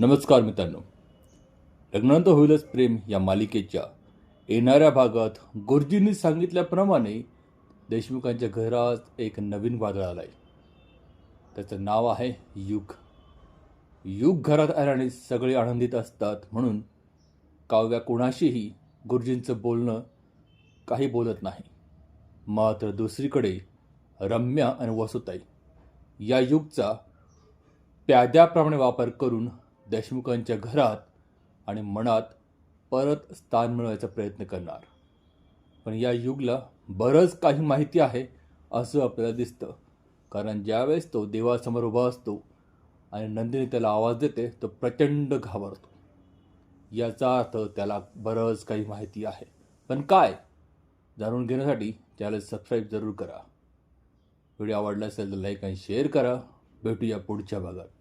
नमस्कार मित्रांनो. लग्नांत होईलच प्रेम या मालिकेच्या. येणाऱ्या भागात गुरुजींनी सांगितल्याप्रमाणे देशमुखांच्या घरात एक नवीन वादळ आला आहे त्याचं नाव आहे युग. युग घरात आल्याने सगळे आनंदित असतात म्हणून काव्या कोणाशीही गुरुजींचं बोलणं काही बोलत नाही. मात्र दुसरीकडे रम्या आणि वसुताई या युगचा प्याद्याप्रमाणे वापर करून देशमुखांच्या घरात आणि मनात परत स्थान मिळवायचा प्रयत्न करणार. पण या युगला बरंच काही माहिती आहे असं आपल्याला दिसतं. कारण ज्यावेळेस तो देवासमोर उभा असतो आणि नंदिनी त्याला आवाज देते तो प्रचंड घाबरतो. याचा अर्थ त्याला बरंच काही माहिती आहे. पण काय? जाणून घेण्यासाठी चॅनल सबस्क्राईब जरूर करा. व्हिडिओ आवडला असेल तर लाईक आणि शेअर करा. भेटूया पुढच्या भागात.